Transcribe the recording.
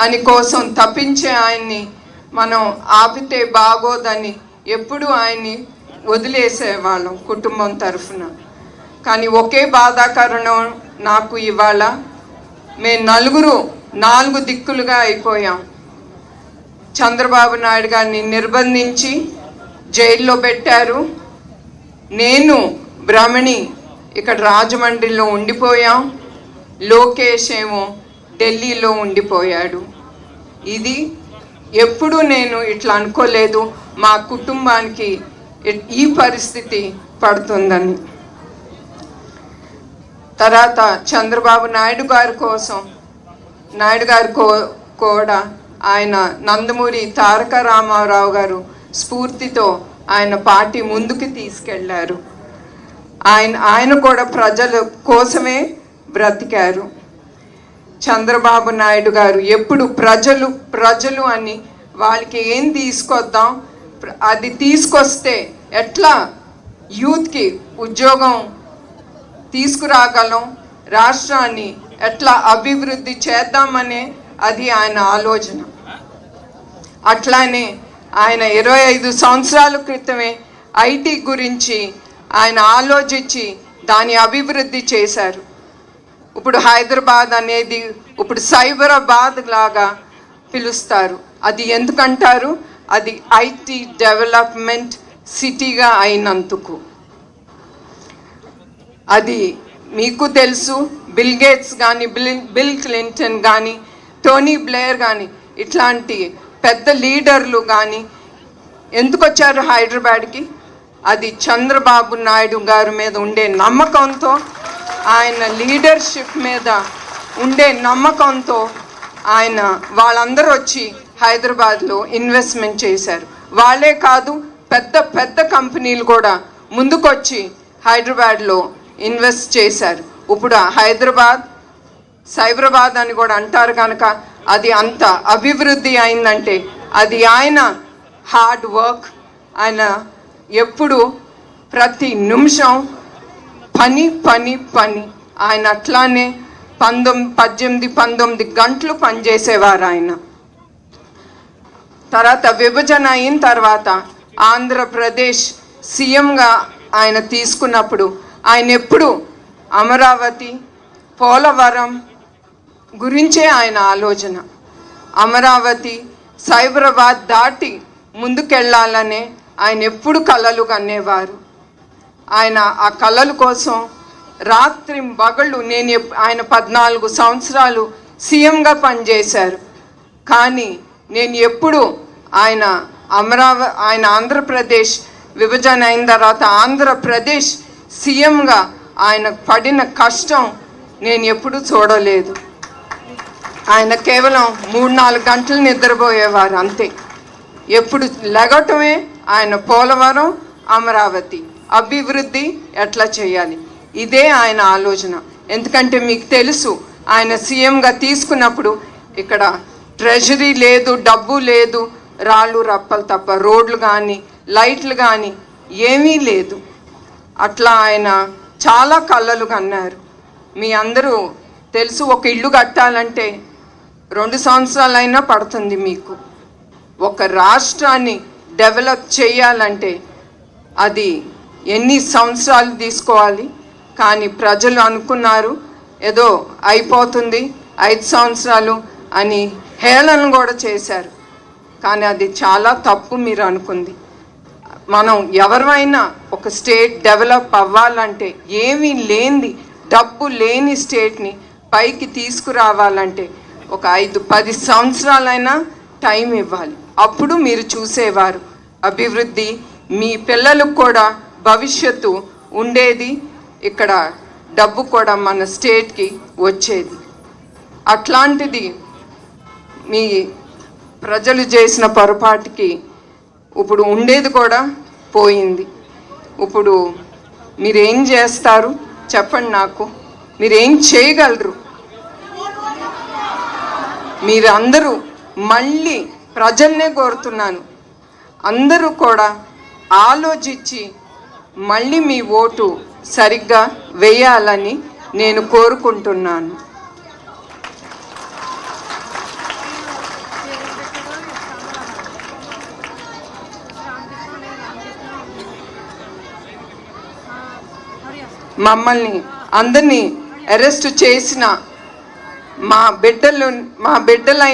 అని కోసం తప్పించే ఆయన్ని మనం ఆపితే బాగోదని ఎప్పుడు ఆయన్ని వదిలేసేవాళ్ళం కుటుంబం తరఫున. కానీ ఒకే బాధాకరణం నాకు ఇవాళ మేము నలుగురు నాలుగు దిక్కులుగా అయిపోయాం. చంద్రబాబు నాయుడు గారిని నిర్బంధించి జైల్లో పెట్టారు. నేను బ్రహ్మణి ఇక్కడ రాజమండ్రిలో ఉండిపోయాం. లోకేష్ ఏమో ఢిల్లీలో ఉండిపోయాడు. ఇది ఎప్పుడు నేను ఇట్లా అనుకోలేదు. మా కుటుంబానికి ఈ పరిస్థితి పడుతుందని. తర్వాత చంద్రబాబు నాయుడు గారి కోసం నాయుడు గారి కో కూడా ఆయన నందమూరి తారక రామారావు గారు స్ఫూర్తితో ఆయన పార్టీ ముందుకు తీసుకెళ్ళారు. ఆయన ఆయన కూడా ప్రజల కోసమే బ్రతికారు. చంద్రబాబు నాయుడు గారు ఎప్పుడు ప్రజలు ప్రజలు అని వాళ్ళకి ఏం తీసుకొద్దాం? అది తీసుకొస్తే ఎట్లా యూత్కి ఉద్యోగం తీసుకురాగలం? రాష్ట్రాన్ని ఎట్లా అభివృద్ధి చేద్దామనే అది ఆయన ఆలోచన. అట్లానే ఆయన ఇరవై ఐదు సంవత్సరాల క్రితమే ఐటీ గురించి ఆయన ఆలోచించి దాని అభివృద్ధి చేశారు. ఇప్పుడు హైదరాబాద్ అనేది ఇప్పుడు సైబరాబాద్ లాగా పిలుస్తారు. అది ఎందుకంటారు? అది ఐటీ డెవలప్మెంట్ సిటీగా అయినందుకు. అది మీకు తెలుసు బిల్ గేట్స్ కానీ బిల్ బిల్ క్లింటన్ కానీ టోనీ బ్లేయర్ కానీ ఇట్లాంటి పెద్ద లీడర్లు కానీ ఎందుకు వచ్చారు హైదరాబాద్కి? అది చంద్రబాబు నాయుడు గారి మీద ఉండే నమ్మకంతో ఆయన లీడర్షిప్ మీద ఉండే నమ్మకంతో ఆయన వాళ్ళందరూ వచ్చి హైదరాబాద్లో ఇన్వెస్ట్మెంట్ చేశారు. వాళ్ళే కాదు పెద్ద పెద్ద కంపెనీలు కూడా ముందుకొచ్చి హైదరాబాద్లో ఇన్వెస్ట్ చేశారు. ఇప్పుడు హైదరాబాద్ సైబరాబాద్ అని కూడా అంటారు కనుక అది అంత అభివృద్ధి అయిందంటే అది ఆయన హార్డ్ వర్క్ ఆయన ఎప్పుడు ప్రతి నిమిషం పని పని పని. ఆయన అట్లానే పంతొమ్మిది పద్దెనిమిది పంతొమ్మిది గంటలు పనిచేసేవారు ఆయన. తర్వాత విభజన అయిన తర్వాత ఆంధ్రప్రదేశ్ సీఎంగా ఆయన తీసుకున్నప్పుడు ఆయన ఎప్పుడు అమరావతి పోలవరం గురించే ఆయన ఆలోచన. అమరావతి సైబరాబాద్ దాటి ముందుకెళ్ళాలనే ఆయన ఎప్పుడు కలలు కనేవారు ఆయన ఆ కళల కోసం రాత్రి పగళ్ళు నేను ఆయన పద్నాలుగు సంవత్సరాలు సీఎంగా పనిచేశారు. కానీ నేను ఎప్పుడు ఆయన అమరావ ఆయన ఆంధ్రప్రదేశ్ విభజన అయిన తర్వాత ఆంధ్రప్రదేశ్ సీఎంగా ఆయన పడిన కష్టం నేను ఎప్పుడు చూడలేదు. ఆయన కేవలం మూడు నాలుగు గంటలు నిద్రపోయేవారు అంతే. ఎప్పుడు లెగటమే ఆయన పోలవరం అమరావతి. అభివృద్ధి ఎట్లా చేయాలి? ఇదే ఆయన ఆలోచన. ఎందుకంటే మీకు తెలుసు ఆయన సీఎంగా తీసుకున్నప్పుడు ఇక్కడ ట్రెజరీ లేదు డబ్బు లేదు రాళ్ళు రప్పలు తప్ప రోడ్లు కానీ లైట్లు కానీ ఏమీ లేదు. అట్లా ఆయన చాలా కళ్ళలు కన్నారు. మీ అందరూ తెలుసు ఒక ఇల్లు కట్టాలంటే రెండు సంవత్సరాలైనా పడుతుంది మీకు. ఒక రాష్ట్రాన్ని డెవలప్ చేయాలంటే అది ఎన్ని సంవత్సరాలు తీసుకోవాలి? కానీ ప్రజలు అనుకున్నారు ఏదో అయిపోతుంది ఐదు సంవత్సరాలు అని హేళన కూడా చేశారు. కానీ అది చాలా తప్పు మీరు అనుకుంది. మనం ఎవరైనా ఒక స్టేట్ డెవలప్ అవ్వాలంటే ఏమీ లేనిది డబ్బు లేని స్టేట్ని పైకి తీసుకురావాలంటే ఒక ఐదు పది సంవత్సరాలైనా టైం ఇవ్వాలి. అప్పుడు మీరు చూసేవారు. అభివృద్ధి మీ పిల్లలకు కూడా భవిష్యత్తు ఉండేది ఇక్కడ డబ్బు కూడా మన స్టేట్కి వచ్చేది. అట్లాంటిది మీ ప్రజలు చేసిన పొరపాటుకి ఇప్పుడు ఉండేది కూడా పోయింది. ఇప్పుడు మీరేం చేస్తారు? చెప్పండి నాకు. మీరేం చేయగలరు? మీరందరూ మళ్ళీ ప్రజల్నే కోరుతున్నాను. అందరూ కూడా ఆలోచించి మళ్ళీ మీ ఓటు సరిగ్గా వేయాలని నేను కోరుకుంటున్నాను. మమ్మల్ని అందరినీ అరెస్ట్ చేసిన మా బిడ్డలు మా బిడ్డలైన